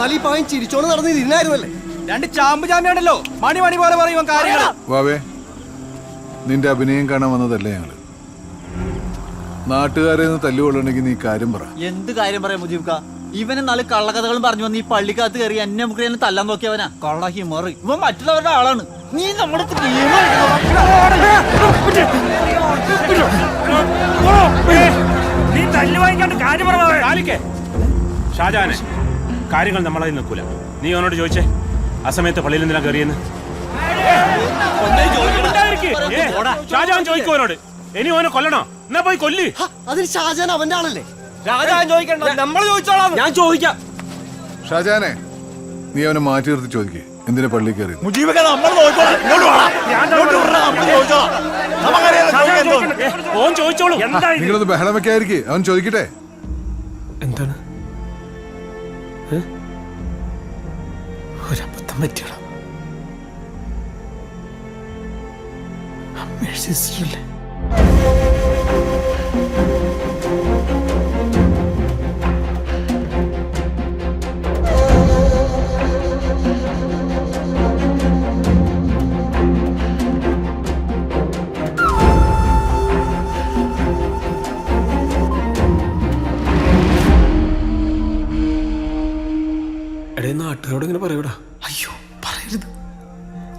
എന്നാൽ ഈ പവൻ ചിരിച്ചോണ്ട് നടന്ന് ഇരുന്നായിരുന്നല്ലേ രണ്ട് ചാമ്പ് ചാമ്പ്യാണല്ലോ മണി മണി പോലെ പറയും കാര്യങ്ങൾ വാവേ നിന്റെ അഭിനയം കാണാൻ വന്നതല്ലേ ഞങ്ങൾ നാട്ടുകാരെ തല്ലുകൊള്ളണെങ്കിൽ തല്ലുകൊള്ളണമെങ്കിൽ നീ കാര്യം പറ എന്ത് കാര്യം പറയാം മുജീബ്ക്ക ഇവന് നാല് കള്ളക്കഥകളും പറഞ്ഞു വന്ന് ഈ പള്ളിക്കകത്ത് കയറി എന്നെ നമുക്ക് എന്നെ തല്ലാൻ നോക്കിയവനാ കള്ള മറി ഇവൻ മറ്റുള്ളവരുടെ ആളാണ് നീ നമ്മുടെ നീ തല്ലു വാങ്ങിക്കാണ്ട് കാര്യം പറഞ്ഞ ഷാജാനെ കാര്യങ്ങൾ നമ്മളതിൽ നിൽക്കൂല. നീ അവനോട് ചോദിച്ചേ ആ സമയത്ത് പള്ളിയിൽ എന്തിനാ കയറിയെന്ന്? ഷാജാൻ ചോദിക്കും അവനോട്. ഇനി അവനെ കൊല്ലണോ? എന്നാ പോയി കൊല്ലി. അതിന് ഷാജാൻ അവന്റെ ആളല്ലേ? ചോദിക്കണ്ട. നമ്മൾ ചോദിച്ചോളാം. ഞാൻ ചോദിക്കാം. ഷാജാനെ നീ അവനെ മാറ്റി നിർത്തി ചോദിക്കേ. എന്തിനാ പള്ളി കയറി ഏ, ഓൻ ചോദിച്ചോളൂ. എന്താ ഇത്? നിങ്ങളത് ബഹളം വെക്കാതിരിക്കേ അവൻ ചോദിക്കട്ടെ. എന്താണ്? ഒരബദ്ധം പറ്റിയടാ. അമ്മയുടെ സിസ്റ്ററല്ലേ നാട്ടുകാരോട് ഇങ്ങനെ പറയൂടാ. അയ്യോ പറയരുത്.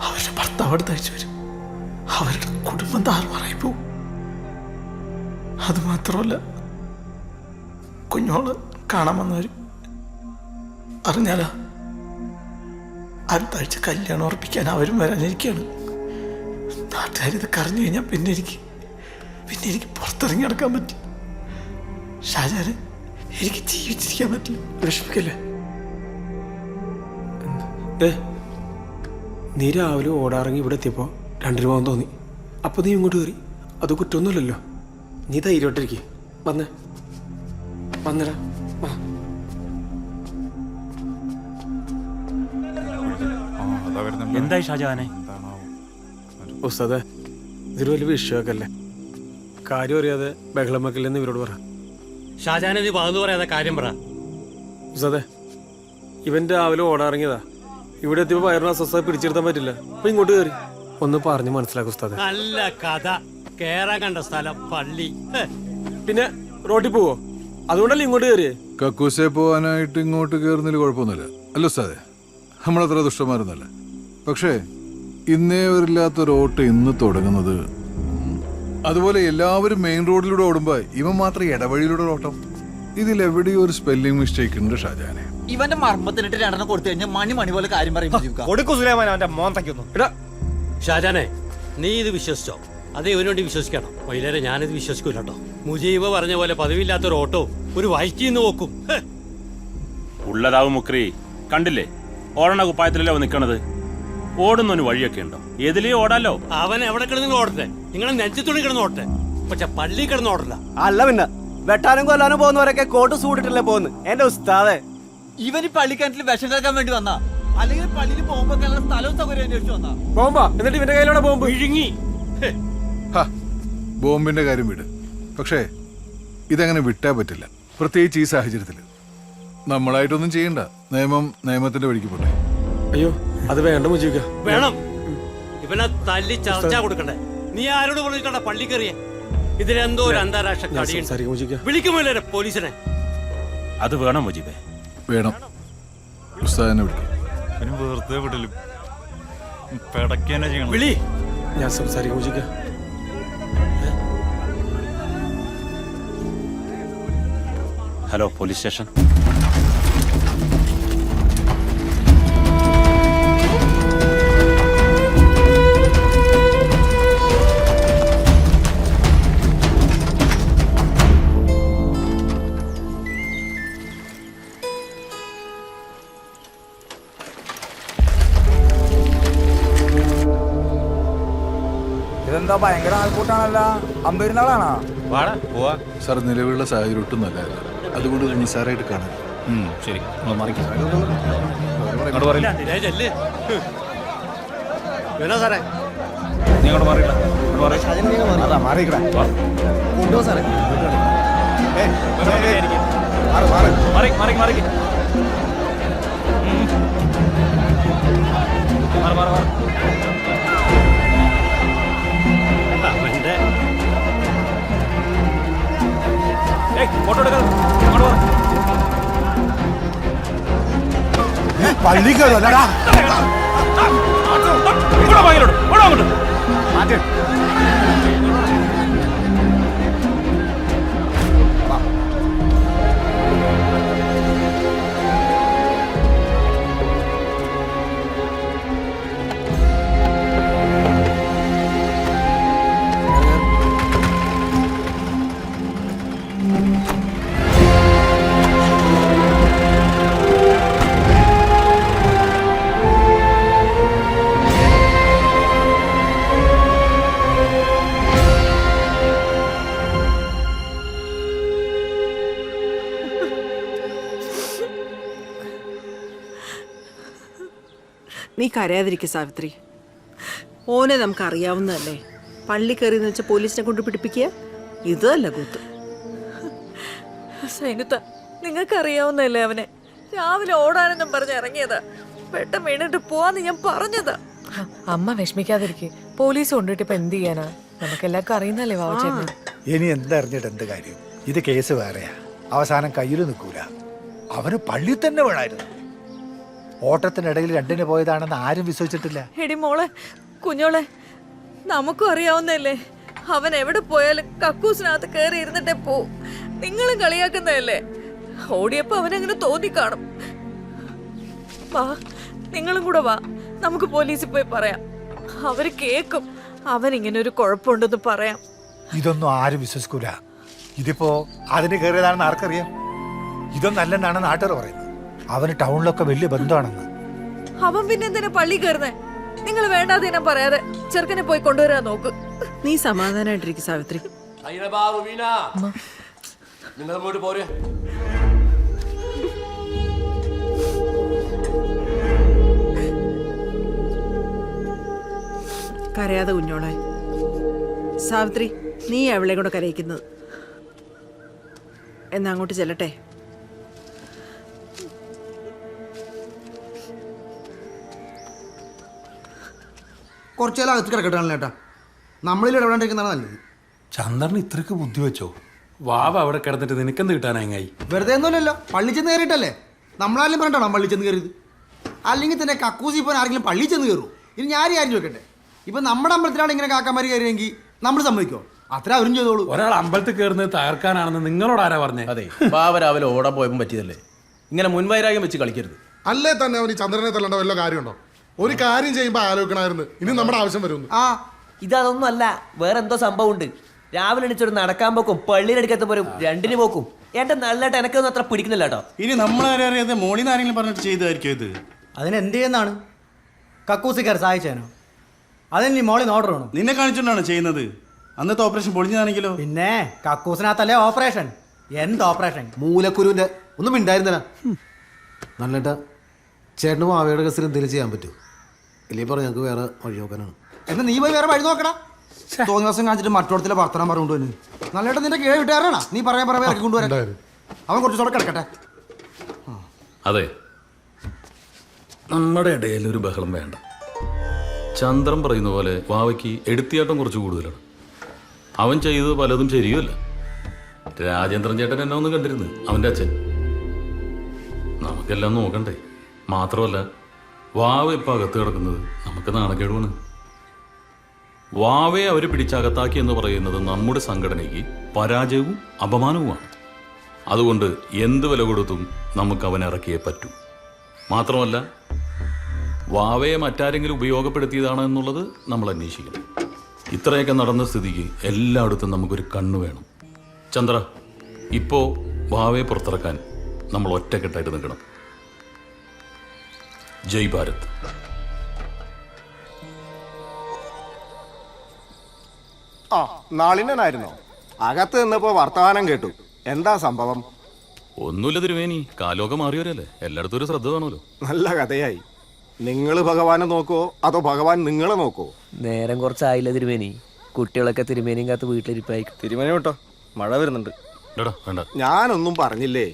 അവരുടെ ഭർത്താവ് അടുത്ത് അയച്ചു വരും അവരുടെ കുടുംബം താറുമാറായി പോവും. അത് മാത്രമല്ല കുഞ്ഞോൾ കാണാൻ വന്നവരും അറിഞ്ഞാലാ അടുത്ത ആഴ്ച കല്യാണം ഉറപ്പിക്കാൻ അവരും വരാനിരിക്കുകയാണ് നാട്ടുകാരിത് കറിഞ്ഞു കഴിഞ്ഞാൽ പിന്നെ എനിക്ക് പിന്നെ എനിക്ക് പുറത്തിറങ്ങി നടക്കാൻ പറ്റും. ഷാജാന് എനിക്ക് ജീവിച്ചിരിക്കാൻ പറ്റില്ല. വിഷമിക്കല്ലേ? ഏ നീ രാവിലെ ഓടാറങ്ങി ഇവിടെ എത്തിയപ്പോൾ രണ്ടു രൂപ തോന്നി. അപ്പോൾ നീ ഇങ്ങോട്ട് കയറി. അത് കുറ്റമൊന്നുമില്ലല്ലോ. നീ ധൈര്യമായിട്ടിരിക്കെ. വന്നേ. വന്നടാ. വാ. എന്തായി ഷാജാനെ ഉസ്താദെ ഇതൊരു വലിയ വിഷയമൊക്കെ കാര്യം അറിയാതെ ബഹളം വെക്കില്ലെന്ന് ഇവരോട് പറ. ഷാജാനെ നീ പറയാതെ കാര്യം പറ. ഉസ്താദെ ഇവൻ രാവിലെ ഓടാറങ്ങിയതാ. ഇവിടെ എത്തിയപ്പോ വയറിന് അസ്വസ്ഥത പിടിച്ചെടുത്താൻ പറ്റില്ല. അപ്പൊ ഇങ്ങോട്ട് കയറി ഒന്ന് പറഞ്ഞു മനസ്സിലാക്കും ഉസ്താദെ. നല്ല കഥ. കേറാൻ കണ്ട സ്ഥലം പള്ളി. പിന്നെ റോട്ടിൽ പോവോ? അതുകൊണ്ടല്ലേ ഇങ്ങോട്ട് കയറിയേ കക്കൂസെ പോവാനായിട്ട് ഇങ്ങോട്ട് കയറുന്നതിൽ കുഴപ്പമൊന്നുമില്ല. അല്ല സാറേ നമ്മളത്ര ദുഷ്ടന്മാരൊന്നുമല്ല. പക്ഷേ ഇന്നേ വരില്ലാത്തൊരു ഓട്ടം ഇന്ന് തുടങ്ങുന്നത് അതുപോലെ എല്ലാവരും മെയിൻ റോഡിലൂടെ ഓടുമ്പോ ഇവൻ മാത്രം ഇടവഴിയിലൂടെ ഓട്ടം. ഇതിലെവിടെയോ ഒരു സ്പെല്ലിംഗ് മിസ്റ്റേക്ക് ഉണ്ട് ഷാജാനെ. ഇവന്റെ മർമ്മത്തിനിട്ട് രണ്ടെണ്ണം കൊടുത്തു കഴിഞ്ഞാൽ മണി മണി പോലെ കാര്യം പറയും കൊടുക്കു സുലൈമാൻ അവന്റെ മോന്തയ്ക്കൊന്നും എടാ. ഷാജാനെ നീ ഇത് വിശ്വസിച്ചോ? അത് ഇവന് വേണ്ടി വിശ്വസിക്കണം. വൈകുന്നേരം ഞാനിത് വിശ്വസിക്കൂല കേട്ടോ മുജീബ് പറഞ്ഞ പോലെ പതിവില്ലാത്തൊരു ഓട്ടോ ഒരു വൈക്കിന്ന് നോക്കും. ഉള്ളതാവ് ഉള്ളതാവും മുക്രി കണ്ടില്ലേ? ഓടണ കുപ്പായത്തിലല്ലേ അവൻ ഓടുന്ന ഓടുന്നൊരു വഴിയൊക്കെ ഉണ്ടോ? ഏതിലേ ഓടാലോ? അവൻ എവിടെ കിടന്നു ഓടട്ടെ? നിങ്ങളെ നെഞ്ചത്തുണി കിടന്ന് ഓടട്ടെ? പക്ഷെ പള്ളി കിടന്ന് ഓടല്ല അല്ല പിന്നെ വെട്ടാനും കൊല്ലാനും പോകുന്നവരൊക്കെ കോട്ട് സൂടിട്ടല്ലേ പോകുന്നു എന്റെ ഉസ്താദെ. ഇവൻ ഈ പള്ളിക്കിണറ്റിൽ വിഷം കേൾക്കാൻ വേണ്ടി വന്നാ. അല്ലെങ്കിൽ പള്ളിയിൽ പോകുമ്പോ സ്ഥലവും സൗകര്യം അന്വേഷിച്ചു വന്നാ. ബോംബാ എന്നിട്ട് ഇവന്റെ കയ്യിലൂടെ ബോംബ് വിഴുങ്ങി ഹെ, ബോംബിന്റെ കാര്യം വിട്. പക്ഷേ ഇതങ്ങനെ വിട്ടാ പറ്റില്ല. പ്രത്യേകിച്ച് ഈ സാഹചര്യത്തിൽ. നമ്മളായിട്ടൊന്നും ചെയ്യണ്ട. നിയമം നിയമത്തിന്റെ വഴിക്ക് പോട്ടെ. അയ്യോ അത് വേണ്ട മുജീബിക്ക വേണം. ഇവനെ തല്ലി ചർച്ച കൊടുക്കണ്ടേ. നീ ആരോട് പറഞ്ഞിട്ടാ പള്ളി കയറിയ? ഇതിലെന്തോ ഒരു അന്താരാഷ്ട്ര ഞാൻ കടിയുണ്ട്. സംസാരിക്കാം മുജീബിക്ക വിളിക്കുമല്ലേ പോലീസിനെ. അത് വേണം മുജീബേ. വേണം. ഉസ്താദിനെ വിളിക്കും വെറുതെ വിടലും. ചെയ്യണം. വിളി. ഞാൻ സംസാരിക്കാം മുജീബിക്ക ഹലോ പോലീസ് സ്റ്റേഷൻ. എന്താ ഭയങ്കര ആൾക്കൂട്ടാണല്ല? അമ്പരുന്നാളാണോ? വാടാ പോവാ. സാർ നിലവിലുള്ള സാഹചര്യം ഒട്ടും നല്ലതല്ല. അതുകൊണ്ട് ഇത് നിസ്സാരമായിട്ട് കാണാൻ ശരി. സാറേ? നീ മാറി മാറി. മാറി. മാറി മാറി മാറി. പള്ളി കയറല്ലടാ ഇവിടെ വാ ഇങ്ങോട്ട്, ഇവിടെ അങ്ങോട്ട് അങ്ങോട്ട്. നീ കരയാതിരിക്കുക സാവിത്രി. ഓനെ നമുക്ക് അറിയാവുന്നതല്ലേ പള്ളി കയറി എന്ന് വെച്ചാൽ പോലീസിനെ കൊണ്ട് പിടിപ്പിക്കുക? ഇതല്ല കൂത്ത്. സൈനുത്ത നിങ്ങൾക്കറിയാവുന്നതല്ലേ അവനെ. രാവിലെ ഓടാനെന്നും പറഞ്ഞ് ഇറങ്ങിയതാ. പെട്ടെന്ന് വീണിട്ട് പോവാന്ന് ഞാൻ പറഞ്ഞതാ. അമ്മ വിഷമിക്കാതിരിക്കെ. പോലീസ് കൊണ്ടിട്ട് ഇപ്പൊ എന്ത് ചെയ്യാനാ? നമുക്ക് എല്ലാവർക്കും അറിയുന്നല്ലേ വാവച്ചേട്ടൻ ഇനി എന്തറിഞ്ഞിട്ട് എന്ത് കാര്യം? ഇത് കേസ് വേറെയാ. അവസാനം കയ്യിൽ നിൽക്കൂല. അവന് പള്ളി തന്നെ വേണമായിരുന്നു ഓട്ടത്തിനിടയിൽ രണ്ടിന് പോയതാണെന്ന് ആരും വിശ്വസിച്ചിട്ടില്ല. എടി മോളെ കുഞ്ഞോളെ നമുക്കും അറിയാവുന്നല്ലേ അവൻ എവിടെ പോയാലും കക്കൂസിനകത്ത് കയറി ഇരുന്നിട്ടേ പോ. നിങ്ങളും കളിയാക്കുന്നതല്ലേ? ഓടിയപ്പോ അവനങ്ങനെ തോന്നിക്കാണും വാ നിങ്ങളും കൂടെ വാ. നമുക്ക് പോലീസിൽ പോയി പറയാം. അവർ കേക്കും. അവൻ ഇങ്ങനെ ഒരു കുഴപ്പമുണ്ടെന്ന് പറയാം. ഇതൊന്നും ആരും വിശ്വസിക്കൂല. ഇതിപ്പോ അതിന് കയറിയതാണെന്ന് ആർക്കറിയാം? ഇതൊന്നല്ലെന്നാണ് നാട്ടുകാർ പറയുന്നത്. അവന് ടൗണിലൊക്കെ വലിയ ബന്ധമാണെന്ന്. അവൻ പിന്നെ എന്തിനാ പള്ളി കയറുന്നേ? നിങ്ങൾ വേണ്ടാതെ ഞാൻ പറയാതെ ചെറുക്കനെ പോയി കൊണ്ടുവരാൻ നോക്ക്. നീ സമാധാനായിട്ടിരിക്കും സാവിത്രി. നിങ്ങൾ അങ്ങോട്ട് പോരെ. കരയാതെ കുഞ്ഞോളെ. സാവിത്രി നീ അവളെ കൂടെ കരയിക്കുന്നത്. എന്നാ അങ്ങോട്ട് ചെല്ലട്ടെ? കുറച്ചേരം അകത്ത് കിടക്കട്ടാണല്ലോ ഏട്ടാ. നമ്മളിൽ ഇടപെടാണ്ടിരിക്കുന്നതാണ് നല്ലത്. ചന്ദ്രൻ ഇത്രക്ക് ബുദ്ധി വെച്ചോ? വാവ അവിടെ കിടന്നിട്ട് നിനക്കെന്ത് കിട്ടാനായി? വെറുതെ ഒന്നുമില്ലല്ലോ പള്ളി ചെന്ന് കയറിയിട്ടല്ലേ? നമ്മളാരും പറഞ്ഞിട്ടാണോ പള്ളി ചെന്ന് കയറിയത്? അല്ലെങ്കിൽ തന്നെ കക്കൂസി പോകാൻ ആരെങ്കിലും പള്ളി ചെന്ന് കയറുമോ ഇനി ഞാൻ ആരും വെക്കട്ടെ ഇപ്പം നമ്മുടെ അമ്പലത്തിലാണ് ഇങ്ങനെ കാക്കാമാർ കയറിയെങ്കിൽ നമ്മൾ സമ്മതിക്കോ? അത്ര അവരും ചെയ്തോളൂ. ഒരാൾ അമ്പലത്തിൽ കയറുന്നത് തകർക്കാനാണെന്ന് നിങ്ങളോട് ആരാ പറഞ്ഞേ? അതെ ബാബ രാവിലെ ഓടാൻ പോയപ്പോൾ പറ്റിയതല്ലേ? ഇങ്ങനെ മുൻവൈരാഗ്യം വെച്ച് കളിക്കരുത്. അല്ലേ തന്നെ അവന് ചന്ദ്രനെ തല്ലേണ്ട വല്ല കാര്യമുണ്ടോ? ഒരു കാര്യം ചെയ്യുമ്പോൾ ആലോചിക്കണമായിരുന്നു. ഇനി നമ്മുടെ ആവശ്യം വരുന്നു ആ ഇതൊന്നും അല്ല വേറെ എന്തോ സംഭവം ഉണ്ട് രാവിലെ എണീച്ചൊരു നടക്കാൻ പോക്കും പള്ളിയിലെടുക്കത്ത് പോരും രണ്ടിന് പോക്കും. എന്റെ നല്ലതായിട്ട് എനക്കൊന്നും അത്ര പിടിക്കുന്നില്ല കേട്ടോ. ഇനി നമ്മളാരും അറിയാതെ മോളിൽ നിന്ന് ആരെങ്കിലും പറഞ്ഞിട്ട് ചെയ്തായിരിക്കും ഇത്. അതിന് എന്ത് ചെയ്യുന്നതാണ്? കക്കൂസിക്കാർ സഹായിച്ചേനോ അതിന് മോളിൽ നിന്ന് ഓർഡർ വേണം? നിന്നെ കാണിച്ചുകൊണ്ടാണ് ചെയ്യുന്നത്? അന്നത്തെ ഓപ്പറേഷൻ പൊളിഞ്ഞതാണെങ്കിലോ? പിന്നെ കക്കൂസിനകത്തല്ലേ ഓപ്പറേഷൻ എന്ത് ഓപ്പറേഷൻ മൂലക്കുരുവിന്റെ ഒന്നും ഉണ്ടായിരുന്നില്ല നല്ലേട്ടാ ചേട്ടനും ആവയുടെ കേസിൽ എന്തെങ്കിലും ചെയ്യാൻ പറ്റുമോ? ഇല്ലെങ്കിൽ പറഞ്ഞു ഞങ്ങൾക്ക് വേറെ വഴി നോക്കാനാണ് എന്നാ നീ പോയി വേറെ വഴി നോക്കടാ. തോന്നി ദിവസം കാണിച്ചിട്ട് മറ്റോടത്തിലെ വർത്തനം പറഞ്ഞുകൊണ്ട് വന്നു. നല്ലതായിട്ട് നിന്റെ കീഴ വിട്ടുകാരാണോ നീ പറയാൻ പറയാൻ ഇറക്കി കൊണ്ടുവരാൻ. അവൻ കുറച്ച് ദിവസം കിടക്കട്ടെ അതെ. നമ്മുടെ ഇടയിൽ ഒരു ബഹളം വേണ്ട. ചന്ദ്രൻ പറയുന്ന പോലെ വാവയ്ക്ക് എടുത്തിയാട്ടം കുറച്ച് കൂടുതലാണ്. അവൻ ചെയ്തത് പലതും ശരിയുമല്ല. രാജേന്ദ്രൻ ചേട്ടൻ എന്നെ ഒന്ന് കണ്ടിരുന്നു അവന്റെ അച്ഛൻ. നമുക്കെല്ലാം നോക്കണ്ടേ? മാത്രമല്ല വാവ ഇപ്പം അകത്ത് കിടക്കുന്നത്? നമുക്ക് നാണക്കേടുവാണ് വാവയെ അവർ പിടിച്ചകത്താക്കി എന്ന് പറയുന്നത് നമ്മുടെ സംഘടനയ്ക്ക് പരാജയവും അപമാനവുമാണ്. അതുകൊണ്ട് എന്ത് വില കൊടുത്തും നമുക്ക് അവനെ ഇറക്കിയേ പറ്റൂ. മാത്രമല്ല വാവയെ മറ്റാരെങ്കിലും ഉപയോഗപ്പെടുത്തിയതാണ് എന്നുള്ളത് നമ്മൾ അന്വേഷിക്കണം. ഇത്രയൊക്കെ നടന്ന സ്ഥിതിക്ക് എല്ലായിടത്തും നമുക്കൊരു കണ്ണ് വേണം. ചന്ദ്ര ഇപ്പോൾ വാവയെ പുറത്തിറക്കാൻ നമ്മൾ ഒറ്റക്കെട്ടായിട്ട് നിൽക്കണം. ജയ് ഭാരത്. ആ നാളിനായിരുന്നോ അകത്ത് നിന്നപ്പോ വർത്തമാനം കേട്ടു. എന്താ സംഭവം? ഒന്നുമില്ല തിരുവേനി കാലോകം മാറിയവരല്ലേ. എല്ലായിടത്തും ഒരു ശ്രദ്ധ വേണമല്ലോ നല്ല കഥയായി. നിങ്ങൾ ഭഗവാനെ നോക്കോ അതോ ഭഗവാൻ നിങ്ങളെ നോക്കോ? നേരം കുറച്ചായില്ല തിരുമേനി. കുട്ടികളൊക്കെ തിരുമേനിയും കാത്ത് വീട്ടിലിരിപ്പായി. തിരുമന കേട്ടോ മഴ വരുന്നുണ്ട്. എടാ വേണ്ട. ഞാനൊന്നും പറഞ്ഞില്ലേ?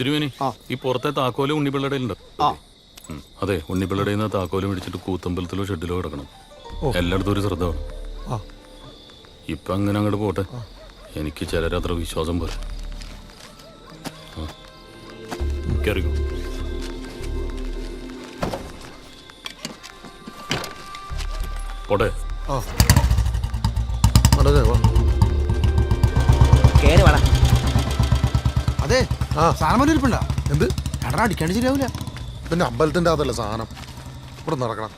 തിരുമേനി ഈ പുറത്തെ താക്കോലും ഉണ്ണിപ്പിള്ളയുടെ ഉണ്ട് ആ. അതെ ഉണ്ണിപ്പിള്ളയുടെ നിന്ന് താക്കോലും പിടിച്ചിട്ട് കൂത്തമ്പലത്തിലോ ഷെഡിലോ കിടക്കണം. എല്ലായിടത്തും ഒരു ശ്രദ്ധ വേണം. ആ. ഇപ്പൊ അങ്ങനെ അങ്ങോട്ട് പോട്ടെ. എനിക്ക് ചിലരത്ര വിശ്വാസം പോലെ. പോട്ടെ. വാ. കേറി വേണം അതെ ആ. സാധനം ഇരിപ്പുണ്ടോ എന്ത്? എടാ അടിക്കാണ്ട് ശരിയാവില്ല പിന്നെ അമ്പലത്തിന്റെ അതല്ല സാധനം ഇവിടെ നടക്കണം.